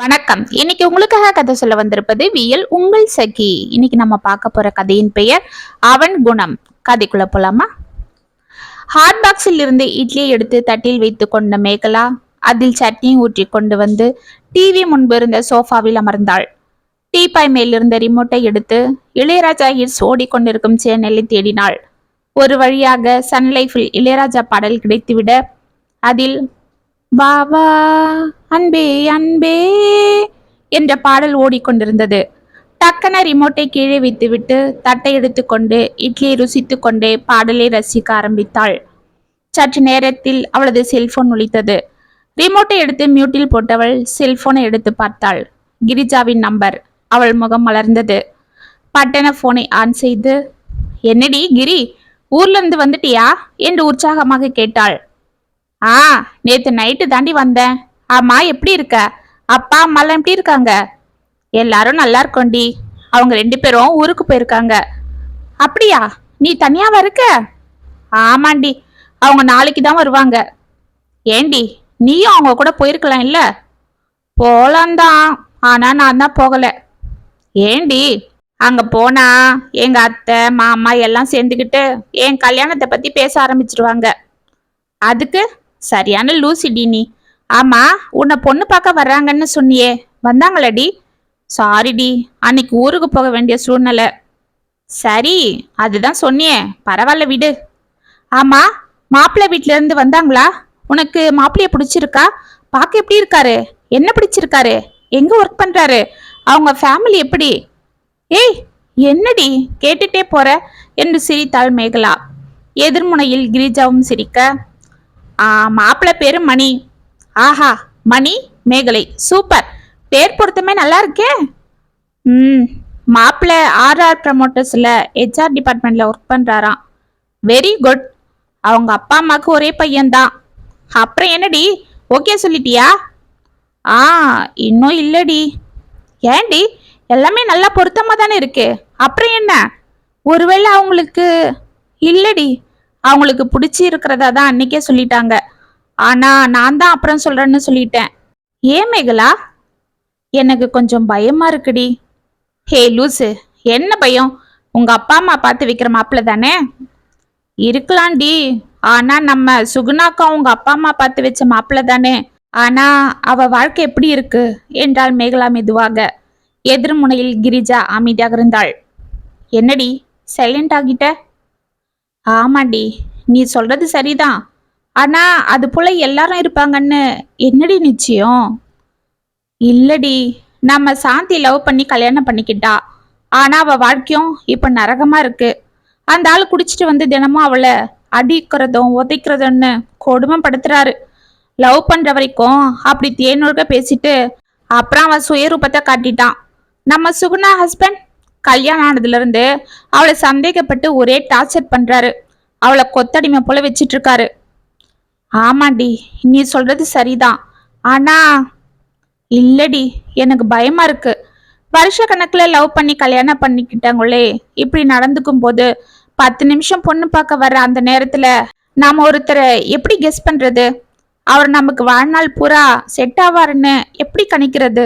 வணக்கம். இன்னைக்கு உங்களுக்காக கதை சொல்ல வந்திருப்பது வியல் உங்கள் சகி. இன்னைக்கு நம்ம பார்க்க போற கதையின் பெயர் அவன் குணம். கதைக்குள்ள போலாமா? ஹாட் பாக்ஸில் இருந்து இட்லியை எடுத்து தட்டில் வைத்து கொண்ட மேகலா அதில் சட்னி ஊற்றி கொண்டு வந்து டிவி முன்பு இருந்த சோஃபாவில் அமர்ந்தாள். டீபாய் மேலிருந்த ரிமோட்டை எடுத்து இளையராஜா ஹிட்ஸ் ஓடிக்கொண்டிருக்கும் சேனலை தேடினாள். ஒரு வழியாக சன் லைஃபில் இளையராஜா பாடல் கிடைத்துவிட அதில் வா வா அன்பே அன்பே என்ற பாடல் ஓடிக்கொண்டிருந்தது. டக்கன ரிமோட்டை கீழே வைத்துவிட்டு தட்டை எடுத்துக்கொண்டு இட்லியை ருசித்து கொண்டே பாடலை ரசிக்க ஆரம்பித்தாள். சற்று நேரத்தில் அவளது செல்போன் ஒழித்தது ரிமோட்டை எடுத்து மியூட்டில் போட்டவள் செல்போனை எடுத்து பார்த்தாள். கிரிஜாவின் நம்பர் அவள் முகம் மலர்ந்தது. பட்டண போனை ஆன் செய்து என்னடி கிரி ஊர்ல இருந்து வந்துட்டியா? என்று உற்சாகமாக கேட்டாள். ஆ நேத்து நைட்டு தாண்டி வந்தேன். ஆமா எப்படி இருக்க? அப்பா அம்மாலாம் எப்படி இருக்காங்க? எல்லாரும் நல்லா இருக்கோண்டி. அவங்க ரெண்டு பேரும் ஊருக்கு போயிருக்காங்க. அப்படியா? நீ தனியாவா இருக்க? ஆமாண்டி. அவங்க நாளைக்கு தான் வருவாங்க. ஏண்டி நீயும் அவங்க கூட போயிருக்கலாம் இல்ல? போலாம் தான் ஆனா நான் தான் போகல. ஏண்டி அங்க போனா எங்க அத்தை மாமா எல்லாம் சேர்ந்துக்கிட்டு என் கல்யாணத்தை பத்தி பேச ஆரம்பிச்சிருவாங்க. அதுக்கு சரியான லூசிடி நீ. ஆமா உன்னை பொண்ணு பார்க்க வர்றாங்கன்னு சொன்னியே. வந்தாங்களடி? சாரிடி அன்னைக்கு ஊருக்கு போக வேண்டிய சூழ்நிலை. சரி அதுதான் சொன்னியே. பரவாயில்ல விடு. ஆமா மாப்பிள்ளை வீட்ல இருந்து வந்தாங்களா? உனக்கு மாப்பிள்ளைய பிடிச்சிருக்கா? பார்க்க எப்படி இருக்காரு? என்ன பிடிச்சிருக்காரு? எங்க ஒர்க் பண்றாரு? அவங்க ஃபேமிலி எப்படி? ஏய் என்னடி கேட்டுட்டே போற? என்று சிரித்தாள் மேகலா. எதிர்முனையில் கிரிஜாவும் சிரிக்க ஆ மாப்பிள்ளை பேரு மணி. ஆஹா மணி மேகலை சூப்பர். பேர் பொருத்தமே நல்லா இருக்கே. ம் மாப்பிள்ளை ஆர்ஆர் ப்ரமோட்டர்ஸில் ஹெச்ஆர் டிபார்ட்மெண்ட்டில் ஒர்க் பண்ணுறாராம் வெரி குட் அவங்க அப்பா அம்மாவுக்கு ஒரே பையன்தான். அப்புறம் என்னடி? ஓகே சொல்லிட்டியா? ஆ இன்னும் இல்லடி. ஏண்டி எல்லாமே நல்லா பொருத்தமாக தானே இருக்கு. அப்புறம் என்ன? ஒருவேளை அவங்களுக்கு இல்லடி. அவங்களுக்கு பிடிச்சி இருக்கிறதா தான் அன்னைக்கே சொல்லிட்டாங்க. ஆனா நான் தான் அப்புறம் சொல்றேன்னு சொல்லிட்டேன். ஏன் மேகலா? எனக்கு கொஞ்சம் பயமா இருக்குடி. ஹே லூசு என்ன பயம்? உங்க அப்பா அம்மா பார்த்து வைக்கிற மாப்பிள்ள தானே? இருக்கலாம்டி. ஆனா நம்ம சுகுணாக்கா உங்க அப்பா அம்மா பார்த்து வச்ச மாப்பிள்ள தானே? ஆனா அவ வாழ்க்கை எப்படி இருக்கு? என்றாள் மேகலா மெதுவாக. எதிர்முனையில் கிரிஜா அமைதியாக இருந்தாள். என்னடி சைலண்ட் ஆகிட்ட? ஆமாண்டி நீ சொல்றது சரிதான். ஆனா அது போல எல்லாரும் இருப்பாங்கன்னு என்னடி நிச்சயம்? இல்லடி. நம்ம சாந்தி லவ் பண்ணி கல்யாணம் பண்ணிக்கிட்டா. ஆனா அவ வாழ்க்கையும் இப்ப நரகமா இருக்கு. அந்த ஆள் குடிச்சிட்டு வந்து தினமும் அவளை அடிக்கிறதும் உதைக்கிறதும்னு கொடுமைப்படுத்துறாரு. லவ் பண்ற வரைக்கும் அப்படி தேனொழுக்க பேசிட்டு அப்புறம் அவன் சுயரூபத்தை காட்டிட்டான். நம்ம சுகுணா ஹஸ்பண்ட் கல்யாணம் ஆனதுலேருந்து அவளை சந்தேகப்பட்டு ஒரே டார்ச்சர் பண்ணுறாரு அவளை கொத்தடிமை போல வச்சிட்டு இருக்காரு. ஆமாண்டி நீ சொல்றது சரிதான். ஆனா இல்லடி எனக்கு பயமா இருக்கு. வருஷ கணக்குல லவ் பண்ணி கல்யாணம் பண்ணிக்கிட்டாங்களே. இப்படி நடந்துக்கும் போது பத்து நிமிஷம் பொண்ணு பார்க்க வர்ற அந்த நேரத்துல நாம ஒருத்தரை எப்படி கெஸ் பண்றது? அவர் நமக்கு வாழ்நாள் பூரா செட் ஆவாருன்னு எப்படி கணிக்கிறது?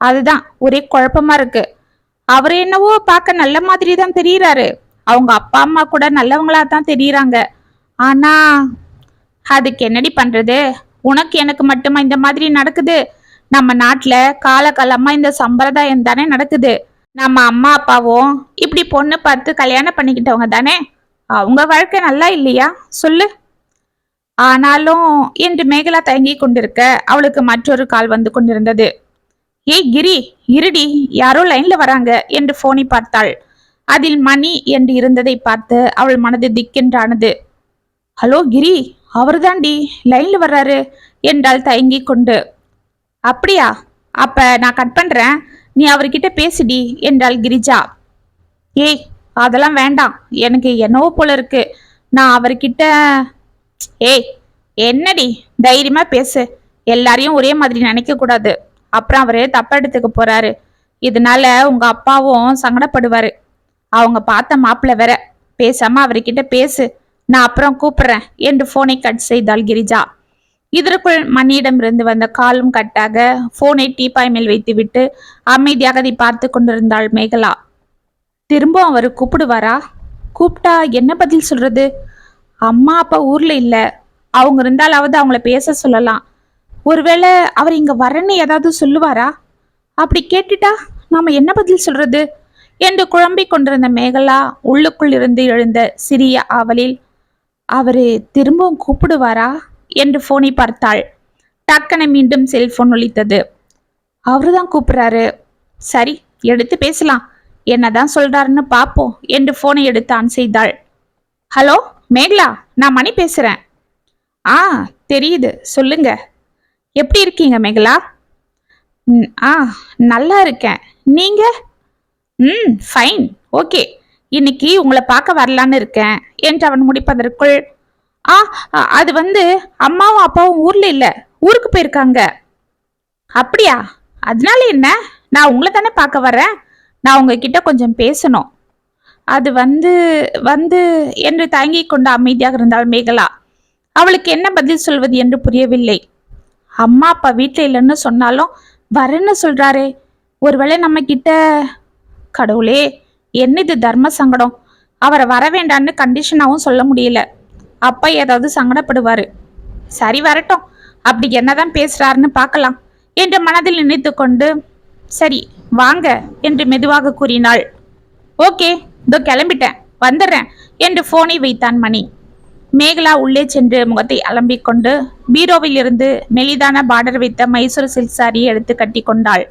அதுதான் ஒரே குழப்பமா இருக்கு. அவர் என்னவோ பார்க்க நல்ல மாதிரி தான் தெரியறாரு. அவங்க அப்பா அம்மா கூட நல்லவங்களா தான் தெரியறாங்க. ஆனா அதுக்கு என்னடி பண்றது? உனக்கு எனக்கு மட்டுமா இந்த மாதிரி நடக்குது? நம்ம நாட்டுல காலகாலமா இந்த சம்பிரதாயம் தானே நடக்குது. நம்ம அம்மா அப்பாவும் இப்படி பொண்ணு பார்த்து கல்யாணம் பண்ணிக்கிட்டவங்க தானே? அவங்க வாழ்க்கை நல்லா இல்லையா? சொல்லு. ஆனாலும் என்று மேகலா தயங்கி கொண்டிருக்க அவளுக்கு மற்றொரு கால் வந்து கொண்டிருந்தது. ஏய் கிரி இருடி யாரோ லைன்ல வராங்க என்று போனை பார்த்தாள். அதில் மணி என்று இருந்ததை பார்த்து அவள் மனது திக்கென்றானது. ஹலோ கிரி. அவர்தாண்டி லைன்ல வர்றாரு என்றால் தயங்கி கொண்டு. அப்படியா? அப்ப நான் கட் பண்றேன். நீ அவர்கிட்ட பேசுடி என்றாள் கிரிஜா. ஏய் அதெல்லாம் வேண்டாம். எனக்கு என்னவோ போல இருக்கு. நான் அவர்கிட்ட ஏய் என்னடி? தைரியமா பேசு. எல்லாரையும் ஒரே மாதிரி நினைக்க கூடாது. அப்புறம் அவரு தப்பா எடுத்துக்க போறாரு. இதனால உங்க அப்பாவும் சங்கடப்படுவாரு. அவங்க பார்த்த மாப்பிள்ளை வேற. பேசாம அவர்கிட்ட பேசு. நான் அப்புறம் கூப்பிடுறேன். என்று போனை கட் செய்தாள் கிரிஜா. இதற்குள் மணியிடமிருந்து வந்த காலும் கட்டாக போனை டீப்பாய் மேல் வைத்துவிட்டு அமைதியாக அதை பார்த்து கொண்டிருந்தாள் மேகலா. திரும்ப அவர் கூப்பிடுவாரா? கூப்பிட்டா என்ன பதில் சொல்றது? அம்மா அப்பா ஊர்ல இல்ல. அவங்க இருந்தாலாவது அவங்கள பேச சொல்லலாம். ஒருவேளை அவர் இங்க வரன்னு ஏதாவது சொல்லுவாரா? அப்படி கேட்டுட்டா நாம என்ன பதில் சொல்றது? என்று குழம்பிக் கொண்டிருந்த மேகலா உள்ளுக்குள் இருந்து எழுந்த சிறிய ஆவலில் அவரு திரும்பவும் கூப்பிடுவாரா? என்று போனை பார்த்தாள். டக்கனை மீண்டும் செல்போன் ஒலித்தது. அவருதான் கூப்பிடுறாரு. சரி எடுத்து பேசலாம். என்னதான் சொல்றாருன்னு பாப்போம் என்று போனை எடுத்து ஆன் செய்தாள். ஹலோ மேகலா நான் மணி பேசுறேன். ஆ தெரியுது சொல்லுங்க. எப்படி இருக்கீங்க மேகலா? ம், ஆ நல்லா இருக்கேன். நீங்க? ம் ஃபைன் ஓகே இன்னைக்கு உங்களை பார்க்க வரலான்னு இருக்கேன் என்று அவன் முடிப்பதற்குள் ஆ அது வந்து அம்மாவும் அப்பாவும் ஊர்ல இல்ல ஊருக்கு போயிருக்காங்க. அப்படியா? அதனால என்ன? நான் உங்களை தானே பார்க்க வரேன். நான் உங்ககிட்ட கொஞ்சம் பேசணும். அது வந்து வந்து என்று தயங்கி கொண்டு அமைதியாக இருந்தாள் மேகலா. அவளுக்கு என்ன பதில் சொல்வது என்று புரியவில்லை. அம்மா அப்பா வீட்டில் இல்லைன்னு சொன்னாலும் வரேன்னு சொல்றாரே. ஒருவேளை நம்ம கிட்ட கடவுளே என்ன இது தர்ம சங்கடம்? அவரை வர வேண்டான்னு கண்டிஷனாகவும் சொல்ல முடியல. அப்பா ஏதாவது சங்கடப்படுவார். சரி வரட்டும். அப்படி என்னதான் பேசுறாருன்னு பார்க்கலாம். என்று மனதில் நினைத்து கொண்டு சரி வாங்க என்று மெதுவாக கூறினாள். ஓகே இதோ கிளம்பிட்டேன். வந்துடுறேன் என்று போனை வைத்தான் மணி. மேகலா உள்ளே சென்று முகத்தை அலம்பிக் கொண்டு பீரோவில் இருந்து மெலிதான பார்டர் வைத்த மைசூர் சில்க் சாரியை எடுத்து கட்டி கொண்டாள்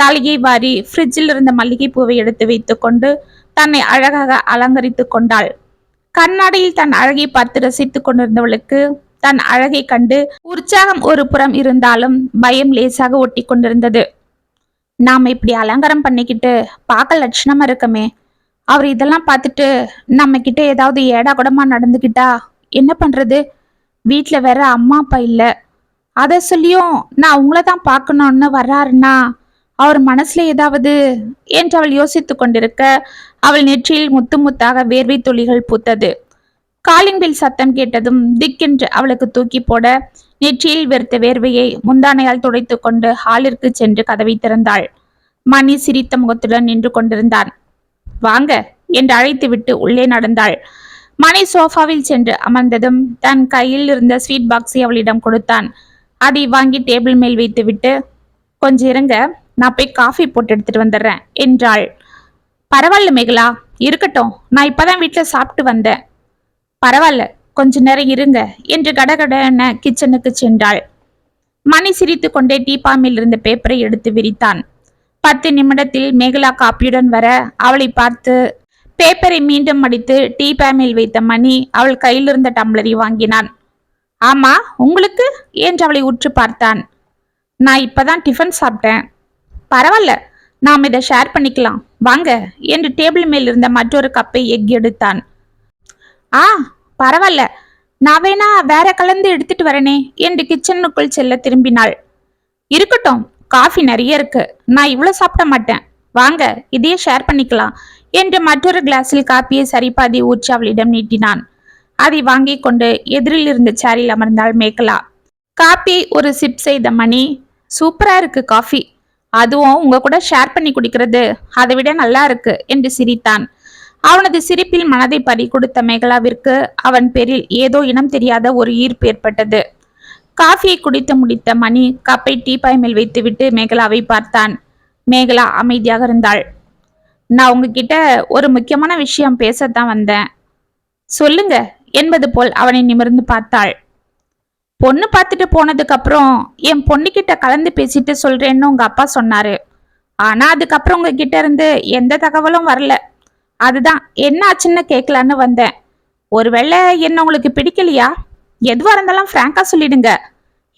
தலையை வாரி ஃப்ரிட்ஜில் இருந்த மல்லிகைப்பூவை எடுத்து வைத்துக்கொண்டு தன்னை அழகாக அலங்கரித்து கொண்டாள். கண்ணாடியில் தன் அழகை பார்த்து ரசித்துக் கொண்டிருந்தவளுக்கு தன் அழகை கண்டு உற்சாகம் ஒரு புறம் இருந்தாலும் பயம் லேசாக ஒட்டி கொண்டிருந்தது. நாம் இப்படி அலங்காரம் பண்ணிக்கிட்டு பார்க்க லட்சணமா இருக்கமே. அவர் இதெல்லாம் பார்த்துட்டு நம்ம கிட்ட ஏதாவது ஏடா கூடமா நடந்துக்கிட்டா என்ன பண்றது? வீட்டில் வேற அம்மா அப்பா இல்லை. அதை சொல்லியும் நான் உங்களை தான் பார்க்கணும்னு வர்றாருன்னா அவர் மனசுல ஏதாவது என்று அவள் யோசித்துக் கொண்டிருக்க அவள் நெற்றியில் முத்து முத்தாக வேர்வை துளிகள் பூத்தது. காலிங் பில் சத்தம் கேட்டதும் திக்கென்று அவளுக்கு தூக்கி போட நெற்றியில் வெறுத்த வேர்வையை முந்தானையால் துடைத்து கொண்டு ஹாலிற்கு சென்று கதவை திறந்தாள். மணி சிரித்த முகத்துடன் நின்று கொண்டிருந்தான். வாங்க என்று அழைத்துவிட்டு உள்ளே நடந்தாள். மணி சோஃபாவில் சென்று அமர்ந்ததும் தன் கையில் இருந்த ஸ்வீட் பாக்ஸை அவளிடம் கொடுத்தான். அதை வாங்கி டேபிள் மேல் வைத்துவிட்டு கொஞ்சம் இருங்க நான் போய் காஃபி போட்டு எடுத்துட்டு வந்துடுறேன் என்றாள். பரவாயில்ல மேகலா இருக்கட்டும். நான் இப்பதான் வீட்டில் சாப்பிட்டு வந்தேன். பரவாயில்ல கொஞ்ச நேரம் இருங்க என்று கடகடன கிச்சனுக்கு சென்றாள். மணி சிரித்து கொண்டே டீபாமில் இருந்த பேப்பரை எடுத்து விரித்தான். பத்து நிமிடத்தில் மேகலா காப்பியுடன் வர அவளை பார்த்து பேப்பரை மீண்டும் மடித்து டீ பேமில் வைத்த மணி அவள் கையில் இருந்த டம்ளரை வாங்கினான். ஆமா உங்களுக்கு? என்று அவளை உற்று பார்த்தான். நான் இப்பதான் டிஃபன் சாப்பிட்டேன். பரவாயில்ல நாம் இதை ஷேர் பண்ணிக்கலாம். வாங்க என்று டேபிள் மேல் இருந்த மற்றொரு கப்பை எக் எடுத்தான். ஆ பரவாயில்ல நான் வேணா வேற கலந்து எடுத்துட்டு வரனே என்று கிச்சனுக்குள் செல்ல திரும்பினாள். இருக்கட்டும் காஃபி நிறைய இருக்கு நான் இவ்வளோ சாப்பிட மாட்டேன். வாங்க இதையே ஷேர் பண்ணிக்கலாம் என்று மற்றொரு கிளாஸில் காப்பியை சரிபாதி ஊற்றி அவளிடம் நீட்டினான். அதை வாங்கி கொண்டு எதிரில் இருந்த சேரில் அமர்ந்தாள் மேகலா. காப்பி ஒரு சிப் செய்த மணி சூப்பரா இருக்கு காஃபி அதுவும் உங்க கூட ஷேர் பண்ணி குடிக்கிறது. அதை விட நல்லா இருக்கு என்று சிரித்தான். அவனது சிரிப்பில் மனதை பறி கொடுத்த மேகலாவிற்கு அவன் பேரில் ஏதோ இனம் தெரியாத ஒரு ஈர்ப்பு ஏற்பட்டது. காஃபியை குடித்து முடித்த மணி கப்பை டீப்பாய் மேல் வைத்துவிட்டு மேகலாவை பார்த்தான். மேகலா அமைதியாக இருந்தாள். நான் உங்ககிட்ட ஒரு முக்கியமான விஷயம் பேசத்தான் வந்தேன். சொல்லுங்க என்பது போல் அவனை நிமிர்ந்து பார்த்தாள். பொண்ணு பார்த்துட்டு போனதுக்கப்புறம் என் பொண்ணுக்கிட்ட கலந்து பேசிட்டு சொல்கிறேன்னு உங்கள் அப்பா சொன்னாரு. ஆனால் அதுக்கப்புறம் உங்ககிட்ட இருந்து எந்த தகவலும் வரல. அதுதான் என்ன ஆச்சுன்னு கேட்கலான்னு வந்தேன். ஒருவேளை என்ன உங்களுக்கு பிடிக்கலையா? எதுவாக இருந்தாலும் ஃப்ராங்காக சொல்லிடுங்க.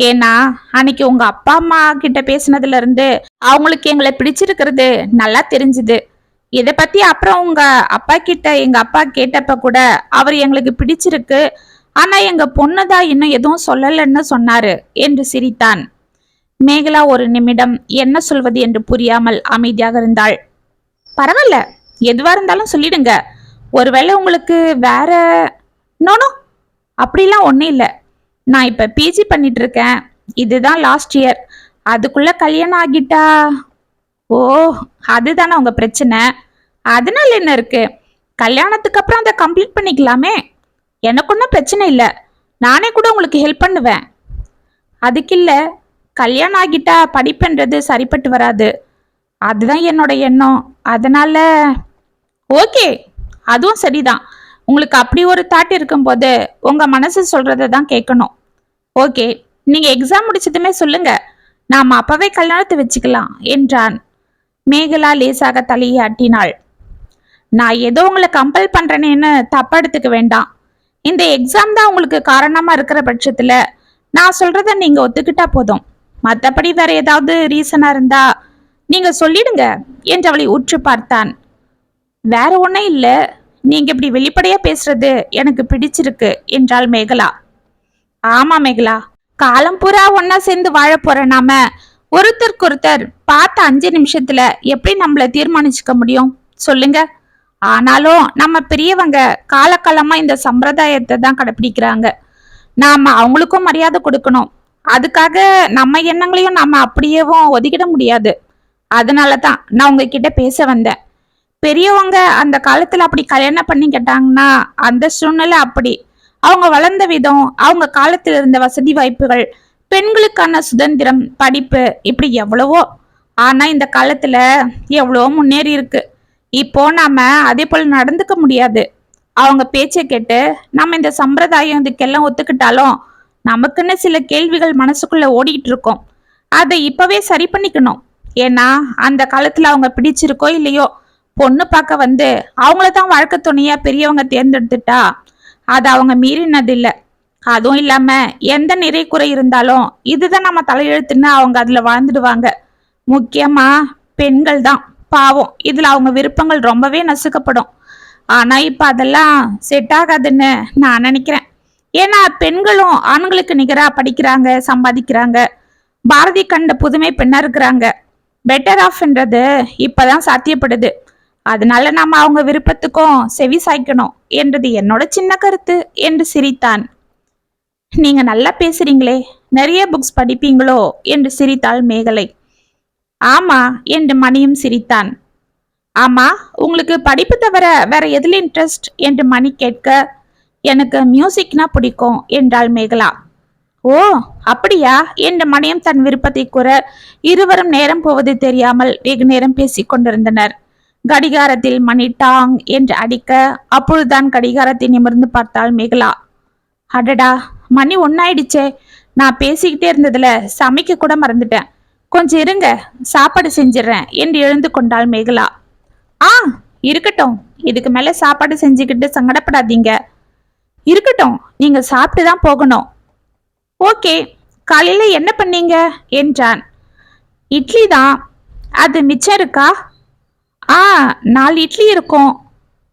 ஏன்னா அன்னைக்கு உங்கள் அப்பா அம்மா கிட்ட பேசினதுலேருந்து அவங்களுக்கு எங்களை பிடிச்சிருக்கிறது நல்லா தெரிஞ்சுது. இதை பற்றி அப்புறம் உங்கள் அப்பா கிட்ட எங்கள் அப்பா கேட்டப்ப கூட அவர் எங்களுக்கு பிடிச்சிருக்கு. ஆனா எங்க பொண்ணுதான் இன்னும் எதுவும் சொல்லலைன்னு சொன்னாரு என்று சிரித்தான். மேகலா ஒரு நிமிடம் என்ன சொல்வது என்று புரியாமல் அமைதியாக இருந்தாள். பரவாயில்ல எதுவா இருந்தாலும் சொல்லிடுங்க. ஒருவேளை உங்களுக்கு வேற நோனோ அப்படிலாம் ஒன்றும் இல்லை. நான் இப்ப பிஜி பண்ணிட்டு இருக்கேன் இதுதான் லாஸ்ட் இயர் அதுக்குள்ள கல்யாணம் ஆகிட்டா? ஓ அதுதானே உங்க பிரச்சனை. அதனால என்ன இருக்கு? கல்யாணத்துக்கு அப்புறம் அதை கம்ப்ளீட் பண்ணிக்கலாமே. எனக்கு ஒன்றும் பிரச்சனை இல்லை. நானே கூட உங்களுக்கு ஹெல்ப் பண்ணுவேன். அதுக்கு இல்லை கல்யாணம் ஆகிட்டா படிப்புன்றது சரிப்பட்டு வராது. அதுதான் என்னோட எண்ணம். அதனால ஓகே அதுவும் சரிதான். உங்களுக்கு அப்படி ஒரு தாட் இருக்கும்போது உங்கள் மனசு சொல்கிறத தான் கேட்கணும். ஓகே நீங்கள் எக்ஸாம் முடிச்சதுமே சொல்லுங்க. நாம் அப்பவே கல்யாணத்தை வச்சுக்கலாம் என்றான். மேகலா லேசாக தலையாட்டினாள் நான் ஏதோ உங்களை கம்பல் பண்ணுறேனேன்னு தப்பா எடுத்துக்க வேண்டாம். இந்த எக்ஸாம் தான் உங்களுக்கு காரணமாக இருக்கிற பட்சத்தில் நான் சொல்கிறத நீங்கள் ஒத்துக்கிட்டா போதும். மற்றபடி வேற ஏதாவது ரீசனாக இருந்தா நீங்கள் சொல்லிடுங்க என்று அவளை உற்று பார்த்தான். வேற ஒன்றும் இல்லை நீங்கள் இப்படி வெளிப்படையாக பேசுறது எனக்கு பிடிச்சிருக்கு என்றாள் மேகலா. ஆமா மேகலா காலம் பூரா ஒன்றா சேர்ந்து வாழ போகிற நாம ஒருத்தருக்கு ஒருத்தர் பார்த்த அஞ்சு நிமிஷத்தில் எப்படி நம்மளை தீர்மானிச்சுக்க முடியும்? சொல்லுங்கள் ஆனாலும் நம்ம பெரியவங்க காலகாலமா இந்த சம்பிரதாயத்தை தான் கடைபிடிக்கிறாங்க. நாம அவங்களுக்கும் மரியாதை கொடுக்கணும். அதுக்காக நம்ம எண்ணங்களையும் நாம அப்படியேவும் ஒதுக்கிட முடியாது. அதனால தான் நான் உங்ககிட்ட பேச வந்தேன். பெரியவங்க அந்த காலத்துல அப்படி கல்யாணம் பண்ணி கேட்டாங்கன்னா அந்த சூழ்நிலை அப்படி. அவங்க வளர்ந்த விதம் அவங்க காலத்துல இருந்த வசதி வாய்ப்புகள் பெண்களுக்கான சுதந்திரம் படிப்பு இப்படி எவ்வளவோ. ஆனா இந்த காலத்துல எவ்வளவோ முன்னேறி இருக்கு. இப்போ நாம அதே போல நடந்துக்க முடியாது. அவங்க பேச்சை கேட்டு நம்ம இந்த சம்பிரதாயம் இதுக்கெல்லாம் ஒத்துக்கிட்டாலும் நமக்குன்னு சில கேள்விகள் மனசுக்குள்ள ஓடிட்டு இருக்கோம். அதை இப்பவே சரி பண்ணிக்கணும். ஏன்னா அந்த காலத்துல அவங்க பிடிச்சிருக்கோ இல்லையோ பொண்ணு பார்க்க வந்து அவங்கள தான் வாழ்க்கை துணையா பெரியவங்க தேர்ந்தெடுத்துட்டா அது அவங்க மீறினது இல்லை. அதுவும் இல்லாம எந்த நிறை குறை இருந்தாலும் இதுதான் நம்ம தலையெழுத்துன்னு அவங்க அதுல வாழ்ந்துடுவாங்க. முக்கியமா பெண்கள் தான். பாவம். இதில் அவங்க விருப்பங்கள் ரொம்பவே நசுக்கப்படும். ஆனால் இப்போ அதெல்லாம் செட் ஆகாதுன்னு நான் நினைக்கிறேன். ஏன்னா பெண்களும் ஆண்களுக்கு நிகராக படிக்கிறாங்க சம்பாதிக்கிறாங்க. பாரதி கண்ட புதுமை பெண்ணாக இருக்கிறாங்க. பெட்டர் ஆஃப்ன்றது இப்போதான் சாத்தியப்படுது. அதனால நாம் அவங்க விருப்பத்துக்கும் செவி சாய்க்கணும் என்றது என்னோட சின்ன கருத்து என்று சிரித்தான். நீங்க நல்லா பேசுறீங்களே. நிறைய புக்ஸ் படிப்பீங்களோ என்று சிரித்தாள் மேகலை. ஆமா என்று மணியும் சிரித்தான். ஆமா உங்களுக்கு படிப்பு தவிர வேற எதில் இன்ட்ரெஸ்ட் என்று மணி கேட்க எனக்கு மியூசிக்னா பிடிக்கும் என்றாள் மேகலா. ஓ அப்படியா? என்று மணியம் தன் விருப்பத்தை கூற இருவரும் நேரம் போவது தெரியாமல் வெகு நேரம் பேசிக் கொண்டிருந்தனர். கடிகாரத்தில் மணி டாங் என்று அடிக்க அப்பொழுதுதான் கடிகாரத்தை நிமிர்ந்து பார்த்தாள் மேகலா. அடடா மணி ஒன்னாயிடுச்சே நான் பேசிக்கிட்டே இருந்ததுல சமைக்க கூட மறந்துட்டேன். கொஞ்சம் இருங்க சாப்பாடு செஞ்சிடறேன். என்று எழுந்து கொண்டாள் மேகலா. ஆ இருக்கட்டும். இதுக்கு மேலே சாப்பாடு செஞ்சுக்கிட்டு சங்கடப்படாதீங்க. இருக்கட்டும் நீங்கள் சாப்பிட்டு தான் போகணும். ஓகே காலையில் என்ன பண்ணீங்க? என்றான். இட்லி தான். அது மிச்சம் இருக்கா? ஆ நாலு இட்லி இருக்கும்.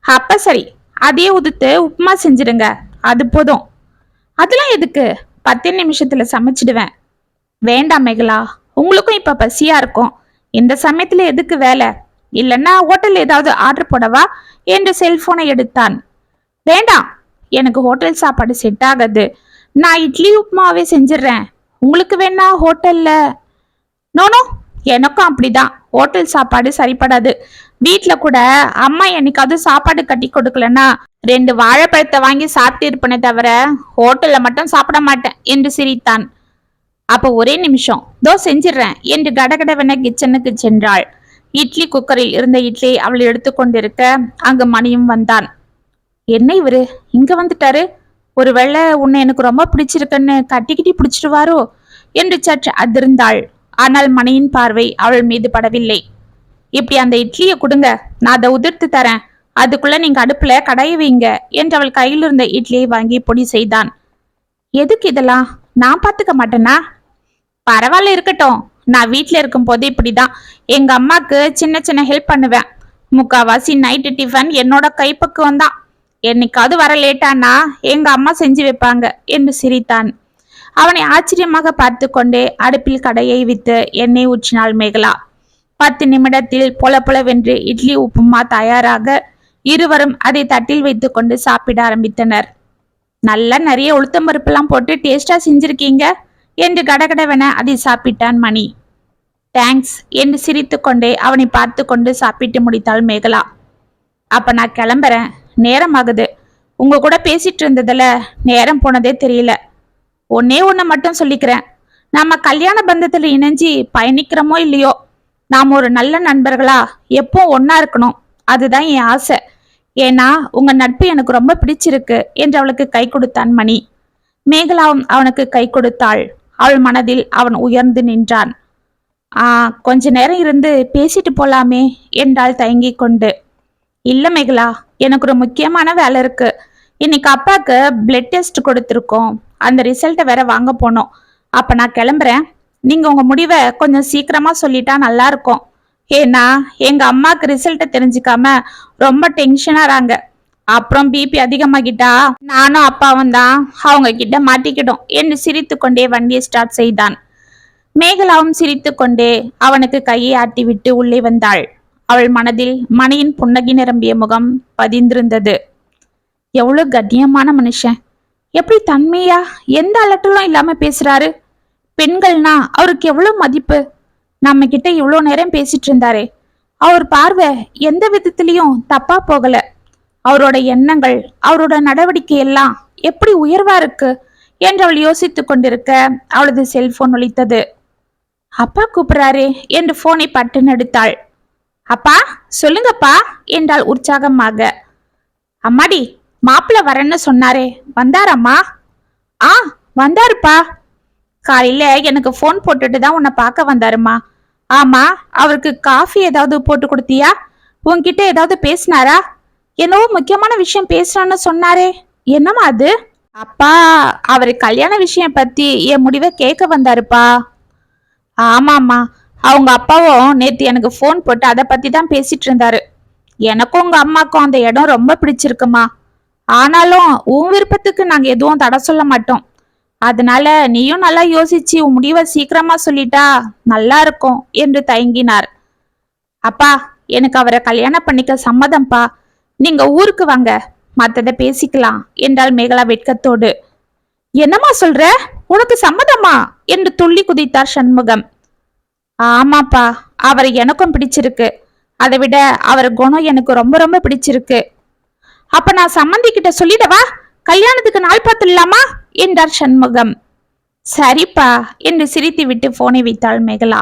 அப்போ சரி அதையே உதுத்து உப்புமா செஞ்சிடுங்க. அது போதும். அதெல்லாம் எதுக்கு? பத்து நிமிஷத்தில் சமைச்சிடுவேன். வேண்டாம் மேகலா. உங்களுக்கும் இப்போ பசியா இருக்கும். இந்த சமயத்துல எதுக்கு வேலை? இல்லைன்னா ஹோட்டல் ஏதாவது ஆர்டர் போடவா? என்று செல்போனை எடுத்தான். வேண்டாம் எனக்கு ஹோட்டல் சாப்பாடு செட் ஆகாது. நான் இட்லி உப்புமாவே செஞ்சிடுறேன். உங்களுக்கு வேணா ஹோட்டல்ல நோனோ எனக்கும் அப்படிதான். ஹோட்டல் சாப்பாடு சரிப்படாது. வீட்டில் கூட அம்மா என்னைக்காவது சாப்பாடு கட்டி கொடுக்கலன்னா ரெண்டு வாழைப்பழத்தை வாங்கி சாப்பிட்டு இருப்பனே தவிர ஹோட்டலில் மட்டும் சாப்பிட மாட்டேன் என்று சிரித்தான். அப்ப ஒரே நிமிஷம். தோ செஞ்சிடுறேன் என்று கடகடவென கிச்சனுக்கு சென்றாள். இட்லி குக்கரில் இருந்த இட்லியை அவள் எடுத்துக்கொண்டிருக்க அங்கு மணியும் வந்தான். என்ன இவரு? இங்க வந்துட்டாரு? ஒருவேளை உன்னை எனக்கு ரொம்ப பிடிச்சிருக்குன்னு கட்டிக்கிட்டி பிடிச்சிருவாரோ? என்று சற்று அதிர்ந்தாள். ஆனால் மணியின் பார்வை அவள் மீது படவில்லை. இப்படி அந்த இட்லியை கொடுங்க நான் அதை உதிர்த்து தரேன். அதுக்குள்ள நீங்க அடுப்புல கடைய வைங்க என்று அவள் கையில் இருந்த இட்லியை வாங்கி பொடி செய்தான். எதுக்கு இதெல்லாம்? நான் பாத்துக்க மாட்டேனா? பரவாயில்ல இருக்கட்டும். நான் வீட்டில் இருக்கும் போது இப்படிதான். எங்க அம்மாக்கு சின்ன சின்ன ஹெல்ப் பண்ணுவேன். முக்காவாசி நைட்டு டிஃபன் என்னோட கைப்பக்குவம் தான். என்னைக்காவது வர லேட்டானா எங்க அம்மா செஞ்சு வைப்பாங்க என்று சிரித்தான். அவனை ஆச்சரியமாக பார்த்து கொண்டே அடுப்பில் கடையை வித்து எண்ணெய் ஊற்றினாள் மேகலா. பத்து நிமிடத்தில் பொல பொலவென்று இட்லி உப்புமா தயாராக இருவரும் அதை தட்டில் வைத்துக்கொண்டு சாப்பிட ஆரம்பித்தனர். நல்லா நிறைய உளுத்தம்பருப்பெல்லாம் போட்டு டேஸ்டா செஞ்சிருக்கீங்க. என்று கடகடவென அதை சாப்பிட்டான் மணி. தேங்க்ஸ் என்று சிரித்துக்கொண்டே அவனை பார்த்து கொண்டு சாப்பிட்டு முடித்தாள் மேகலா. அப்ப நான் கிளம்புறேன். நேரம் ஆகுது உங்க கூட பேசிட்டு இருந்ததுல நேரம் போனதே தெரியல. ஒன்னே ஒன்று மட்டும் சொல்லிக்கிறேன். நாம கல்யாண பந்தத்தில் இணைஞ்சி பயணிக்கிறோமோ இல்லையோ? நாம் ஒரு நல்ல நண்பர்களா? எப்போ ஒன்னா இருக்கணும்? அதுதான் என் ஆசை. ஏன்னா உங்க நட்பு எனக்கு ரொம்ப பிடிச்சிருக்கு என்று அவளுக்கு கை கொடுத்தான் மணி. மேகலாவும் அவனுக்கு கை கொடுத்தாள். அவள் மனதில் அவன் உயர்ந்து நின்றான். ஆ கொஞ்ச நேரம் இருந்து பேசிட்டு போலாமே என்றாள் தயங்கிக் கொண்டு இல்ல மேகலா எனக்கு ஒரு முக்கியமான வேலை இருக்கு. இன்னைக்கு அப்பாவுக்கு பிளட் டெஸ்ட் கொடுத்துருக்கோம். அந்த ரிசல்ட்டை வேற வாங்க போனோம். அப்ப நான் கிளம்புறேன். நீங்க உங்க முடிவை கொஞ்சம் சீக்கிரமா சொல்லிட்டா நல்லா இருக்கும். ஏன்னா எங்க அம்மாக்கு ரிசல்ட்டை தெரிஞ்சுக்காம ரொம்ப டென்ஷனாறாங்க அப்புறம் பிபி அதிகமாகிட்டா? நானும் அப்பாவும் தான் அவங்க கிட்ட மாட்டிக்கிட்டோம். என்று சிரித்து கொண்டே வண்டியை ஸ்டார்ட் செய்தான். மேகலாவும் சிரித்து கொண்டே அவனுக்கு கையை ஆட்டிவிட்டு உள்ளே வந்தாள். அவள் மனதில் மணியின் புன்னகி நிரம்பிய முகம் பதிந்திருந்தது. எவ்வளவு கண்ணியமான மனுஷன். எப்படி தன்மையா? எந்த அலட்டலும் இல்லாம பேசுறாரு. பெண்கள்னா அவருக்கு எவ்வளவு மதிப்பு? நம்ம கிட்ட இவ்வளோ நேரம் பேசிட்டு இருந்தாரே. அவர் பார்வை எந்த விதத்திலையும் தப்பா போகல. அவரோட எண்ணங்கள் அவரோட நடவடிக்கை எல்லாம் எப்படி உயர்வா இருக்கு என்று அவள் யோசித்து கொண்டிருக்க அவளது செல்போன் ஒழித்தது அப்பா கூப்பிடுறாரே என்று போனை பட்டுன்னு எடுத்தாள் அப்பா சொல்லுங்கப்பா என்றாள் உற்சாகமாக. அம்மாடி மாப்பிள்ள வரேன்னு சொன்னாரே வந்தாரம்மா? ஆ வந்தாருப்பா. காலையில எனக்கு ஃபோன் போட்டுட்டு தான் உன்னை பார்க்க வந்தாருமா ஆமா அவருக்கு காஃபி ஏதாவது போட்டு கொடுத்தியா? உன்கிட்ட ஏதாவது பேசினாரா? என்னவோ முக்கியமான விஷயம் பேசுறான்னு சொன்னாரே. என்னம்மா அது? அப்பா அவர் கல்யாண விஷயம் பத்தி என் முடிவை கேட்க வந்தாருப்பா. ஆமாம்மா அவங்க அப்பாவும் நேற்று எனக்கு ஃபோன் போட்டு அதை பத்தி தான் பேசிட்டு இருந்தாரு. எனக்கும் உங்க அம்மாக்கும் அந்த இடம் ரொம்ப பிடிச்சிருக்குமா ஆனாலும் உன் விருப்பத்துக்கு நாங்க எதுவும் தடை சொல்ல மாட்டோம். அதனால நீயும் நல்லா யோசிச்சு உன் முடிவை சீக்கிரமா சொல்லிட்டா நல்லா இருக்கும் என்று தயங்கினார். அப்பா எனக்கு அவரை கல்யாணம் பண்ணிக்க சம்மதம்ப்பா. நீங்க ஊருக்கு வாங்க மற்றதை பேசிக்கலாம் என்றாள் மேகலா வெட்கத்தோடு. என்னம்மா சொல்ற? உனக்கு சம்மதமா? என்று துள்ளி குதித்தார் சண்முகம். ஆமாப்பா அவரை எனக்கும் பிடிச்சிருக்கு. அதை விட அவர் குணம் எனக்கு ரொம்ப ரொம்ப பிடிச்சிருக்கு. அப்ப நான் சம்மந்தி கிட்ட சொல்லிடவா? கல்யாணத்துக்கு நாள் பார்த்துடலாமா? என்றார் சண்முகம். சரிப்பா என்று சிரித்துவிட்டு போனை வைத்தாள் மேகலா.